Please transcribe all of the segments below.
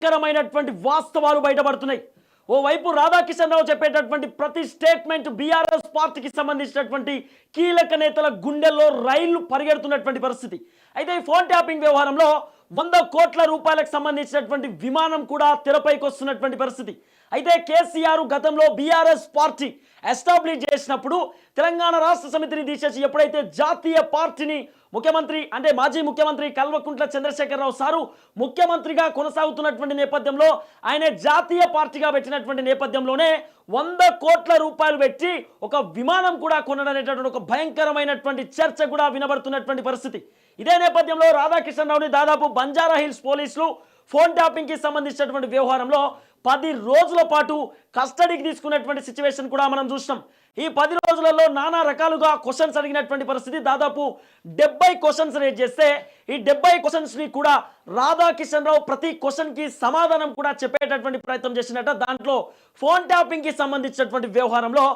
భయంకరమైనటువంటి వాస్తవాలు బయటపడుతున్నాయి. ఓవైపు రాధాకిషన్ రావు చెప్పేటటువంటి ప్రతి స్టేట్మెంట్ బీఆర్ఎస్ పార్టీకి సంబంధించినటువంటి కీలక నేతల గుండెల్లో రైళ్ళు పరిగెడుతున్నటువంటి పరిస్థితి. అయితే ఈ ఫోన్ ట్యాపింగ్ వ్యవహారంలో వంద కోట్ల రూపాయలకు సంబంధించినటువంటి విమానం కూడా తెరపైకి వస్తున్నటువంటి పరిస్థితి. అయితే కేసీఆర్ గతంలో బీఆర్ఎస్ పార్టీ ఎస్టాబ్లిష్ చేసినప్పుడు తెలంగాణ రాష్ట్ర సమితిని తీసేసి ఎప్పుడైతే జాతీయ పార్టీని ముఖ్యమంత్రి అంటే మాజీ ముఖ్యమంత్రి కల్వకుంట్ల చంద్రశేఖరరావు సారు ముఖ్యమంత్రిగా కొనసాగుతున్నటువంటి నేపథ్యంలో ఆయన జాతీయ పార్టీగా పెట్టినటువంటి నేపథ్యంలోనే వంద కోట్ల రూపాయలు పెట్టి ఒక విమానం కూడా కొనడనేటటువంటి ఒక భయంకరమైనటువంటి చర్చ కూడా వినబడుతున్నటువంటి పరిస్థితి. ఇదే నేపథ్యంలో రాధాకృష్ణరావుని దాదాపు బంజారా హిల్స్ పోలీసులు ఫోన్ ట్యాపింగ్కి సంబంధించినటువంటి వ్యవహారంలో పది రోజుల పాటు కస్టడీకి తీసుకున్నటువంటి సిచ్యువేషన్ కూడా మనం చూసినాం. ఈ పది రోజులలో నానా రకాలుగా క్వశ్చన్స్ అడిగినటువంటి పరిస్థితి. దాదాపు డెబ్బై క్వశ్చన్స్ రేజ్ చేస్తే ఈ డెబ్బై క్వశ్చన్స్ని కూడా రాధాకిషన్ రావు ప్రతి క్వశ్చన్కి సమాధానం కూడా చెప్పేటటువంటి ప్రయత్నం చేసినట్ట. దాంట్లో ఫోన్ ట్యాపింగ్కి సంబంధించినటువంటి వ్యవహారంలో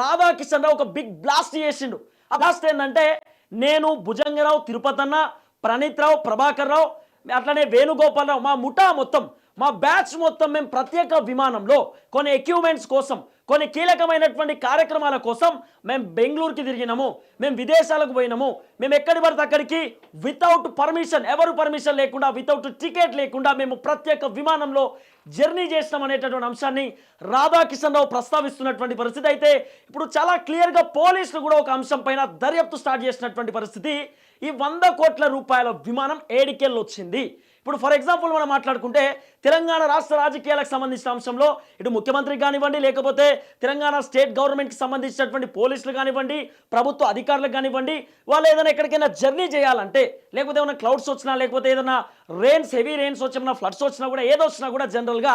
రాధాకిషన్ రావు ఒక బిగ్ బ్లాస్ట్ చేసిండు. ఆ బ్లాస్ట్ ఏంటంటే నేను భుజంగరావు తిరుపతన్న ప్రణీత్ రావు ప్రభాకర్ రావు అట్లనే వేణుగోపాలరావు మా ముఠా మొత్తం మా బ్యాచ్ మొత్తం మేము ప్రత్యేక విమానంలో కొన్ని ఎక్విప్మెంట్స్ కోసం కొన్ని కీలకమైనటువంటి కార్యక్రమాల కోసం మేము బెంగళూరుకి తిరిగినాము మేము విదేశాలకు పోయినాము. మేము ఎక్కడి పడితే అక్కడికి? వితౌట్ పర్మిషన్ ఎవరు పర్మిషన్ లేకుండా వితౌట్ టికెట్ లేకుండా మేము ప్రత్యేక విమానంలో జర్నీ చేసినాం అనేటటువంటి అంశాన్ని రాధాకిషన్ రావు ప్రస్తావిస్తున్నటువంటి పరిస్థితి అయితే ఇప్పుడు చాలా క్లియర్గా పోలీసులు కూడా ఒక అంశం పైన దర్యాప్తు స్టార్ట్ చేసినటువంటి పరిస్థితి. ఈ వంద కోట్ల రూపాయల విమానం ఏడికెళ్ళి వచ్చింది. ఇప్పుడు ఫర్ ఎగ్జాంపుల్ మనం మాట్లాడుకుంటే తెలంగాణ రాష్ట్ర రాజకీయాలకు సంబంధించిన అంశంలో ఇటు ముఖ్యమంత్రికి కానివ్వండి లేకపోతే తెలంగాణ స్టేట్ గవర్నమెంట్కి సంబంధించినటువంటి పోలీసులు కానివ్వండి ప్రభుత్వ అధికారులకు కానివ్వండి వాళ్ళు ఏదైనా ఎక్కడికైనా జర్నీ చేయాలంటే లేకపోతే ఏమైనా క్లౌడ్స్ వచ్చినా లేకపోతే ఏదైనా రెయిన్స్ హెవీ రెయిన్స్ వచ్చినా ఫ్లడ్స్ వచ్చినా కూడా ఏదో వచ్చినా కూడా జనరల్గా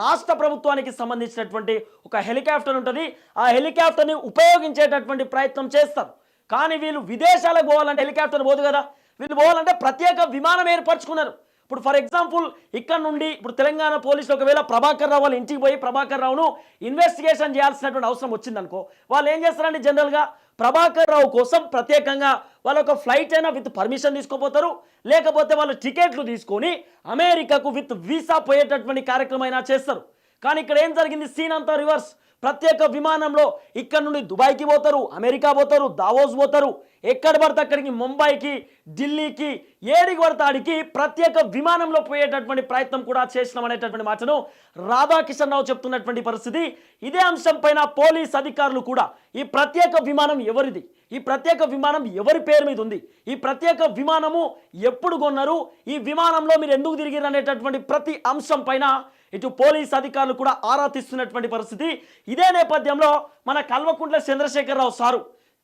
రాష్ట్ర ప్రభుత్వానికి సంబంధించినటువంటి ఒక హెలికాప్టర్ ఉంటుంది. ఆ హెలికాప్టర్ని ఉపయోగించేటటువంటి ప్రయత్నం చేస్తారు. కానీ వీళ్ళు విదేశాలకు పోవాలంటే హెలికాప్టర్ పోదు కదా. వీళ్ళు పోవాలంటే ప్రత్యేక విమానం ఏర్పరచుకున్నారు. ఇప్పుడు ఫర్ ఎగ్జాంపుల్ ఇక్కడ నుండి ఇప్పుడు తెలంగాణ పోలీసులు ఒకవేళ ప్రభాకర్ రావు వాళ్ళు ఇంటికి పోయి ప్రభాకర్ రావును ఇన్వెస్టిగేషన్ చేయాల్సినటువంటి అవసరం వచ్చిందనుకో వాళ్ళు ఏం చేస్తారండి జనరల్గా ప్రభాకర్ రావు కోసం ప్రత్యేకంగా వాళ్ళ ఒక ఫ్లైట్ అయినా విత్ పర్మిషన్ తీసుకోపోతారు లేకపోతే వాళ్ళు టికెట్లు తీసుకొని అమెరికాకు విత్ వీసా పోయేటటువంటి కార్యక్రమం అయినా చేస్తారు. కానీ ఇక్కడ ఏం జరిగింది? సీన్ అంతా రివర్స్ ప్రత్యేక విమానంలో ఇక్కడ నుండి దుబాయ్కి పోతారు అమెరికా పోతారు దావోస్ పోతారు. ఎక్కడ పడితే అక్కడికి ముంబైకి ఢిల్లీకి ఏడికి పడితే ఆడికి ప్రత్యేక విమానంలో పోయేటటువంటి ప్రయత్నం కూడా చేసినాం అనేటటువంటి మాటను రాధాకిషన్ రావు చెప్తున్నటువంటి పరిస్థితి. ఇదే అంశం పైన పోలీస్ అధికారులు కూడా ఈ ప్రత్యేక విమానం ఎవరిది? ఈ ప్రత్యేక విమానం ఎవరి పేరు మీద ఉంది? ఈ ప్రత్యేక విమానము ఎప్పుడు కొన్నారు? ఈ విమానంలో మీరు ఎందుకు తిరిగిరు అనేటటువంటి ప్రతి అంశం పైన ఇటు పోలీస్ అధికారులు కూడా ఆరా తీస్తున్నటువంటి పరిస్థితి. ఇదే నేపథ్యంలో మన కల్వకుంట్ల చంద్రశేఖరరావు సారు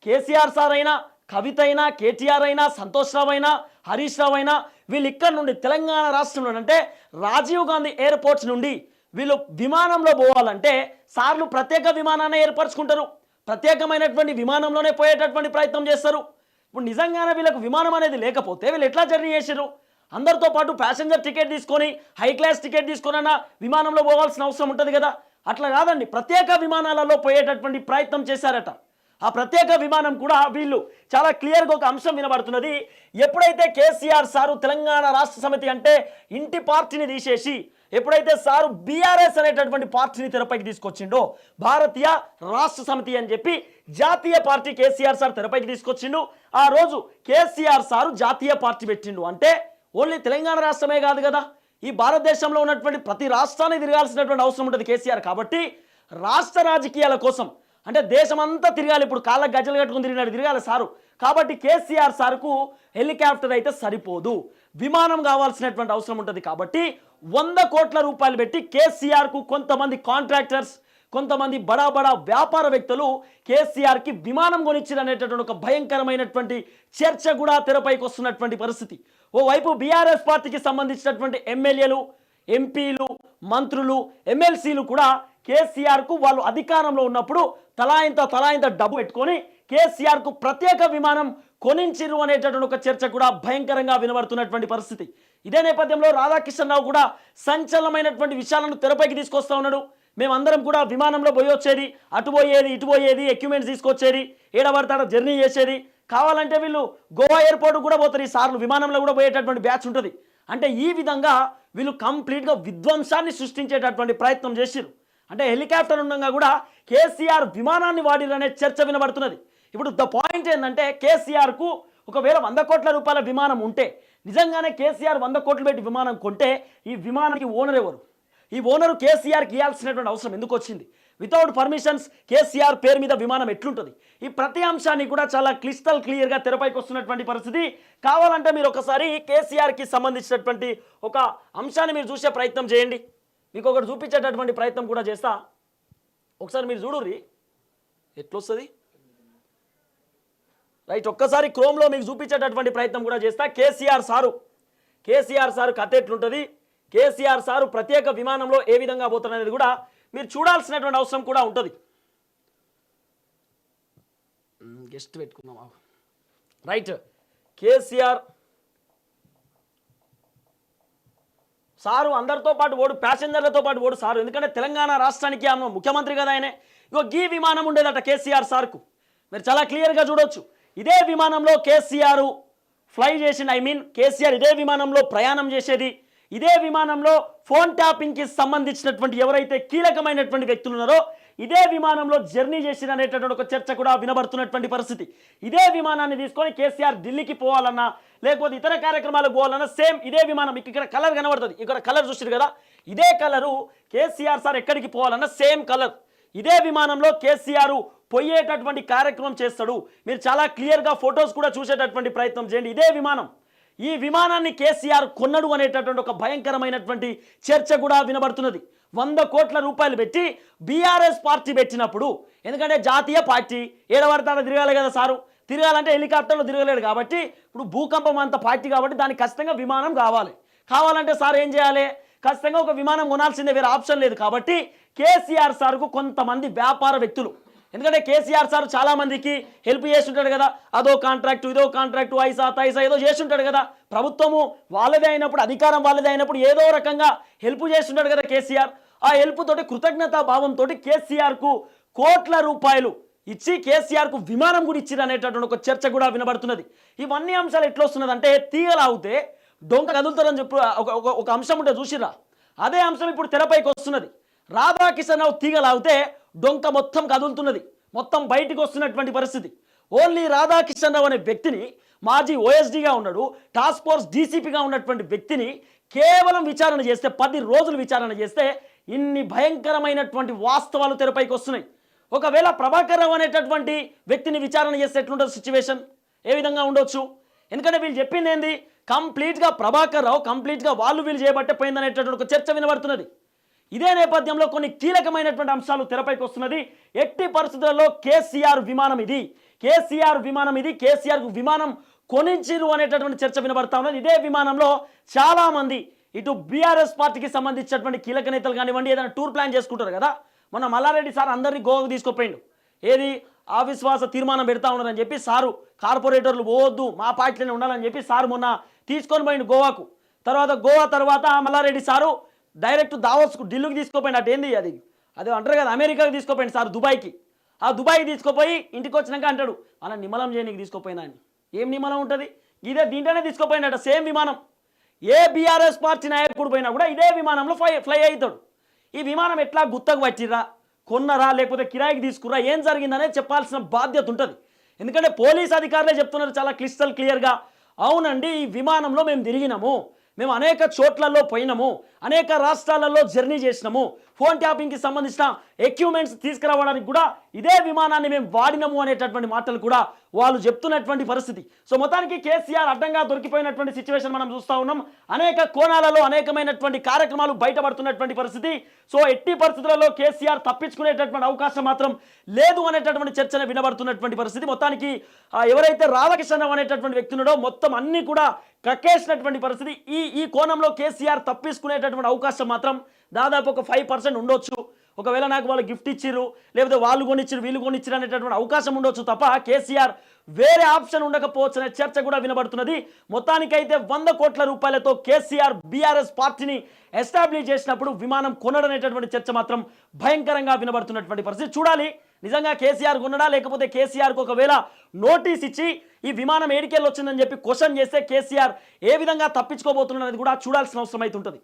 కేసీఆర్ సార్ అయినా కవిత అయినా కేటీఆర్ అయినా సంతోష్ రావు అయినా హరీష్ రావు అయినా వీళ్ళు ఇక్కడ నుండి తెలంగాణ రాష్ట్రంలో అంటే రాజీవ్ గాంధీ ఎయిర్పోర్ట్స్ నుండి వీళ్ళు విమానంలో పోవాలంటే సార్లు ప్రత్యేక విమానాన్ని ఏర్పరచుకుంటారు. ప్రత్యేకమైనటువంటి విమానంలోనే పోయేటటువంటి ప్రయత్నం చేస్తారు. ఇప్పుడు నిజంగానే వీళ్ళకు విమానం అనేది లేకపోతే వీళ్ళు ఎట్లా జర్నీ చేశారు అందరితో పాటు ప్యాసింజర్ టికెట్ తీసుకొని హై క్లాస్ టికెట్ తీసుకొనైనా విమానంలో పోవాల్సిన అవసరం ఉంటుంది కదా. అట్లా కాదండి ప్రత్యేక విమానాలలో పోయేటటువంటి ప్రయత్నం చేశారట. ఆ ప్రత్యేక విమానం కూడా వీళ్ళు చాలా క్లియర్గా ఒక అంశం వినబడుతున్నది. ఎప్పుడైతే కేసీఆర్ సారు తెలంగాణ రాష్ట్ర సమితి అంటే ఇంటి పార్టీని తీసేసి ఎప్పుడైతే సారు బీఆర్ఎస్ అనేటటువంటి పార్టీని తెరపైకి తీసుకొచ్చిండో భారతీయ రాష్ట్ర సమితి అని చెప్పి జాతీయ పార్టీ కేసీఆర్ సార్ తెరపైకి తీసుకొచ్చిండు. ఆ రోజు కేసీఆర్ సారు జాతీయ పార్టీ పెట్టిండు. అంటే ఓన్లీ తెలంగాణ రాష్ట్రమే కాదు కదా. ఈ భారతదేశంలో ఉన్నటువంటి ప్రతి రాష్ట్రాన్ని తిరగాల్సినటువంటి అవసరం ఉంటుంది కేసీఆర్ కాబట్టి రాష్ట్ర రాజకీయాల కోసం అంటే దేశమంతా తిరగాలి ఇప్పుడు కాళ్ళ గజ్జలు కట్టుకుని తిరిగినాడు తిరగాలి సారు. కాబట్టి కేసీఆర్ సార్కు హెలికాప్టర్ అయితే సరిపోదు. విమానం కావాల్సినటువంటి అవసరం ఉంటుంది కాబట్టి వంద కోట్ల రూపాయలు పెట్టి కేసీఆర్కు కొంతమంది కాంట్రాక్టర్స్ కొంతమంది బడా బడా వ్యాపార వ్యక్తులు కేసీఆర్కి విమానం కొనిచ్చిరనేటటువంటి ఒక భయంకరమైనటువంటి చర్చ కూడా తెరపైకి వస్తున్నటువంటి పరిస్థితి. ఓవైపు బీఆర్ఎస్ పార్టీకి సంబంధించినటువంటి ఎమ్మెల్యేలు ఎంపీలు మంత్రులు ఎమ్మెల్సీలు కూడా కేసీఆర్కు వాళ్ళు అధికారంలో ఉన్నప్పుడు తలాయింత తలాయింత డబ్బు పెట్టుకొని కేసీఆర్కు ప్రత్యేక విమానం కొనించిరు అనేటటువంటి ఒక చర్చ కూడా భయంకరంగా వినబడుతున్నటువంటి పరిస్థితి. ఇదే నేపథ్యంలో రాధాకిషన్ రావు కూడా సంచలనమైనటువంటి విషయాలను తెరపైకి తీసుకొస్తా ఉన్నాడు. మేమందరం కూడా విమానంలో పోయొచ్చేది అటు పోయేది ఇటు పోయేది ఎక్విప్మెంట్స్ తీసుకొచ్చేది ఏడబడతాడ జర్నీ చేసేది. కావాలంటే వీళ్ళు గోవా ఎయిర్పోర్ట్ కూడా పోతారు ఈ సార్లు విమానంలో కూడా పోయేటటువంటి బ్యాచ్ ఉంటుంది. అంటే ఈ విధంగా వీళ్ళు కంప్లీట్గా విధ్వంసాన్ని సృష్టించేటటువంటి ప్రయత్నం చేసిరు అంటే హెలికాప్టర్ ఉండగా కూడా కేసీఆర్ విమానాన్ని వాడిరనే చర్చ వినబడుతున్నది. ఇప్పుడు ద పాయింట్ ఏంటంటే కేసీఆర్కు ఒకవేళ వంద కోట్ల రూపాయల విమానం ఉంటే నిజంగానే కేసీఆర్ వంద కోట్లు పెట్టి విమానం కొంటే ఈ విమానానికి ఓనర్ ఎవరు? ఈ ఓనరు కేసీఆర్కి ఇవ్వాల్సినటువంటి అవసరం ఎందుకు వచ్చింది? వితౌట్ పర్మిషన్స్ కేసీఆర్ పేరు మీద విమానం ఎట్లుంటుంది? ఈ ప్రతి అంశాన్ని కూడా చాలా క్లిస్టల్ క్లియర్గా తెరపైకి వస్తున్నటువంటి పరిస్థితి. కావాలంటే మీరు ఒకసారి కేసీఆర్కి సంబంధించినటువంటి ఒక అంశాన్ని మీరు చూసే ప్రయత్నం చేయండి. మీకు ఒకటి చూపించేటటువంటి ప్రయత్నం కూడా చేస్తా. ఒకసారి మీరు చూడుర్రి. ఎట్లొస్తుంది? రైట్ ఒక్కసారి క్రోమ్లో మీకు చూపించేటటువంటి ప్రయత్నం కూడా చేస్తా. కేసీఆర్ సారు. కేసీఆర్ సారు కథ ఎట్లుంటుంది? కేసీఆర్ సారు ప్రత్యేక విమానంలో ఏ విధంగా పోతున్నది కూడా మీరు చూడాల్సినటువంటి అవసరం కూడా ఉంటుంది. గెస్ట్ పెట్టుకుందాం రైట్ కేసీఆర్ సారు అందరితో పాటు ఓడు ప్యాసింజర్లతో పాటు ఓడు సారు. ఎందుకంటే తెలంగాణ రాష్ట్రానికి ఆమె ముఖ్యమంత్రి కదా ఆయనే. ఇగో గీ విమానం ఉండేదట కేసీఆర్ సార్కు. మీరు చాలా క్లియర్గా చూడొచ్చు. ఇదే విమానంలో కేసీఆర్ ఫ్లై చేసిన ఐ మీన్ కేసీఆర్ ఇదే విమానంలో ప్రయాణం చేసేది. ఇదే విమానంలో ఫోన్ ట్యాపింగ్కి సంబంధించినటువంటి ఎవరైతే కీలకమైనటువంటి వ్యక్తులు ఉన్నారో ఇదే విమానంలో జర్నీ చేసిన అనేటటువంటి ఒక చర్చ కూడా వినబడుతున్నటువంటి పరిస్థితి. ఇదే విమానాన్ని తీసుకొని కేసీఆర్ ఢిల్లీకి పోవాలన్నా లేకపోతే ఇతర కార్యక్రమాలకు పోవాలన్నా సేమ్ ఇదే విమానం. ఇక్కడ కలర్ కనబడుతుంది. ఇక్కడ కలర్ చూసారు కదా? ఇదే కలరు కేసీఆర్ సార్ ఎక్కడికి పోవాలన్నా సేమ్ కలర్. ఇదే విమానంలో కేసీఆర్ పోయేటటువంటి కార్యక్రమం చేస్తాడు. మీరు చాలా క్లియర్గా ఫొటోస్ కూడా చూసేటటువంటి ప్రయత్నం చేయండి. ఇదే విమానం. ఈ విమానాన్ని కేసీఆర్ కొన్నడు అనేటటువంటి ఒక భయంకరమైనటువంటి చర్చ కూడా వినబడుతున్నది. వంద కోట్ల రూపాయలు పెట్టి బీఆర్ఎస్ పార్టీ పెట్టినప్పుడు ఎందుకంటే జాతీయ పార్టీ ఏడవడతాడ తిరగాలి కదా సారు. తిరగాలంటే హెలికాప్టర్లో తిరగలేడు కాబట్టి ఇప్పుడు భూకంపం అంత పార్టీ కాబట్టి దానికి ఖచ్చితంగా విమానం కావాలి. కావాలంటే సార్ ఏం చేయాలి? ఖచ్చితంగా ఒక విమానం కొనాల్సిందే వేరే ఆప్షన్ లేదు కాబట్టి కేసీఆర్ సార్కు కొంతమంది వ్యాపార వ్యక్తులు ఎందుకంటే కేసీఆర్ సార్ చాలా మందికి హెల్ప్ చేస్తుంటాడు కదా. అదో కాంట్రాక్ట్ ఇదో కాంట్రాక్ట్ ఐసా తైసా ఏదో చేస్తుంటాడు కదా. ప్రభుత్వము వాళ్ళదే అయినప్పుడు అధికారం వాళ్ళదే అయినప్పుడు ఏదో రకంగా హెల్ప్ చేస్తుంటాడు కదా కేసీఆర్. ఆ హెల్ప్ తోటి కృతజ్ఞతా భావంతో కేసీఆర్కు కోట్ల రూపాయలు ఇచ్చి కేసీఆర్కు విమానం కూడా ఇచ్చిరు అనేటటువంటి ఒక చర్చ కూడా వినబడుతున్నది. ఇవన్నీ అంశాలు ఎట్లొస్తున్నది అంటే తీగలాగితే డొంక కదులుతారని చెప్పు ఒక ఒక- ఒక అంశం ఉంటే చూసిరా అదే అంశం ఇప్పుడు తెరపైకి వస్తున్నది. రాధాకిషన్ రావు తీగలాగితే డొంక మొత్తం కదులుతున్నది. మొత్తం బయటికి వస్తున్నటువంటి పరిస్థితి. ఓన్లీ రాధాకిషన్ రావు అనే వ్యక్తిని మాజీ ఓఎస్డీగా ఉన్నాడు టాస్క్ ఫోర్స్ డీసీపీగా ఉన్నటువంటి వ్యక్తిని కేవలం విచారణ చేస్తే పది రోజులు విచారణ చేస్తే ఇన్ని భయంకరమైనటువంటి వాస్తవాలు తెరపైకి వస్తున్నాయి. ఒకవేళ ప్రభాకర్ రావు అనేటటువంటి వ్యక్తిని విచారణ చేస్తే ఎట్లుంటుంది సిచ్యువేషన్? ఏ విధంగా ఉండొచ్చు? ఎందుకంటే వీళ్ళు చెప్పింది ఏంది? కంప్లీట్గా ప్రభాకర్ రావు కంప్లీట్గా వాళ్ళు వీళ్ళు చేయబట్టే పోయిందనేటటువంటి ఒక చర్చ వినబడుతున్నది. ఇదే నేపథ్యంలో కొన్ని కీలకమైనటువంటి అంశాలు తెరపైకి వస్తున్నది. ఎట్టి పరిస్థితుల్లో కేసీఆర్ విమానం ఇది. కేసీఆర్ విమానం ఇది. కేసీఆర్ విమానం కొనించిరు అనేటటువంటి చర్చ వినబడతా ఉన్నది. ఇదే విమానంలో చాలామంది ఇటు బీఆర్ఎస్ పార్టీకి సంబంధించినటువంటి కీలక నేతలు కానివ్వండి ఏదైనా టూర్ ప్లాన్ చేసుకుంటారు కదా. మొన్న మల్లారెడ్డి సార్ అందరినీ గోవాకు తీసుకుపోయిండు. ఏది? అవిశ్వాస తీర్మానం పెడతా ఉన్నారని చెప్పి సారు కార్పొరేటర్లు పోవద్దు మా పార్టీలోనే ఉండాలని చెప్పి సారు మొన్న తీసుకొని పోయిండు గోవాకు. తర్వాత గోవా తర్వాత మల్లారెడ్డి సారు డైరెక్ట్ దావోస్కు ఢిల్లీకి తీసుకోపోయింది అటు ఏంది అది? అది అంటారు కదా అమెరికాకి తీసుకోపోయింది సార్ దుబాయ్కి. ఆ దుబాయ్కి తీసుకుపోయి ఇంటికి వచ్చినాక అంటాడు అలా నిమ్మలం చేయనీకి తీసుకుపోయినా అని. ఏం నిమ్మలం ఉంటుంది? ఇదే దీంట్లోనే తీసుకుపోయినట సేమ్ విమానం. ఏ బీఆర్ఎస్ పార్టీ నాయకుడు పోయినా కూడా ఇదే విమానంలో ఫ్లై ఫ్లై అవుతాడు. ఈ విమానం ఎట్లా గుత్తకు పట్టిరా కొన్నరా? లేకపోతే కిరాయికి తీసుకురా ఏం జరిగిందనేది చెప్పాల్సిన బాధ్యత ఉంటుంది. ఎందుకంటే పోలీస్ అధికారులే చెప్తున్నారు చాలా క్లిస్టల్ క్లియర్గా అవునండి ఈ విమానంలో మేము తిరిగినాము. మేము అనేక చోట్లలో పోయినాము అనేక రాష్ట్రాలలో జర్నీ చేసినాము. ఫోన్ ట్యాపింగ్కి సంబంధించిన ఎక్విప్మెంట్స్ తీసుకురావడానికి కూడా ఇదే విమానాన్ని మేము వాడినము అనేటటువంటి మాటలు కూడా వాళ్ళు చెప్తున్నటువంటి పరిస్థితి. సో మొత్తానికి కేసీఆర్ అడ్డంగా దొరికిపోయినటువంటి సిచ్యువేషన్ మనం చూస్తూ ఉన్నాం. అనేక కోణాలలో అనేకమైనటువంటి కార్యక్రమాలు బయటపడుతున్నటువంటి పరిస్థితి. సో ఎట్టి పరిస్థితులలో కేసీఆర్ తప్పించుకునేటటువంటి అవకాశం మాత్రం లేదు అనేటటువంటి చర్చన వినబడుతున్నటువంటి పరిస్థితి. మొత్తానికి ఎవరైతే రాధాకృష్ణ అనేటటువంటి వ్యక్తి ఉన్నాడో మొత్తం అన్ని కూడా కక్కేసినటువంటి పరిస్థితి. ఈ ఈ కోణంలో కేసీఆర్ తప్పించుకునేటటువంటి అవకాశం మాత్రం దాదాపు ఒక ఫైవ్ పర్సెంట్ ఉండొచ్చు. ఒకవేళ నాకు వాళ్ళు గిఫ్ట్ ఇచ్చిర్రు లేకపోతే వాళ్ళు కొనిచ్చారు వీళ్ళు కొనిచ్చారు అనేటటువంటి అవకాశం ఉండొచ్చు తప్ప కేసీఆర్ వేరే ఆప్షన్ ఉండకపోవచ్చు అనే చర్చ కూడా వినబడుతున్నది. మొత్తానికైతే వంద కోట్ల రూపాయలతో కేసీఆర్ బీఆర్ఎస్ పార్టీని ఎస్టాబ్లిష్ చేసినప్పుడు విమానం కొనడనేటటువంటి చర్చ మాత్రం భయంకరంగా వినబడుతున్నటువంటి పరిస్థితి. చూడాలి నిజంగా కేసీఆర్ కొనడా లేకపోతే కేసీఆర్కు ఒకవేళ నోటీస్ ఇచ్చి ఈ విమానం ఏడికెళ్ళి వచ్చిందని చెప్పి క్వశ్చన్ చేస్తే కేసీఆర్ ఏ విధంగా తప్పించుకోబోతున్నది కూడా చూడాల్సిన అవసరం అయితే ఉంటుంది.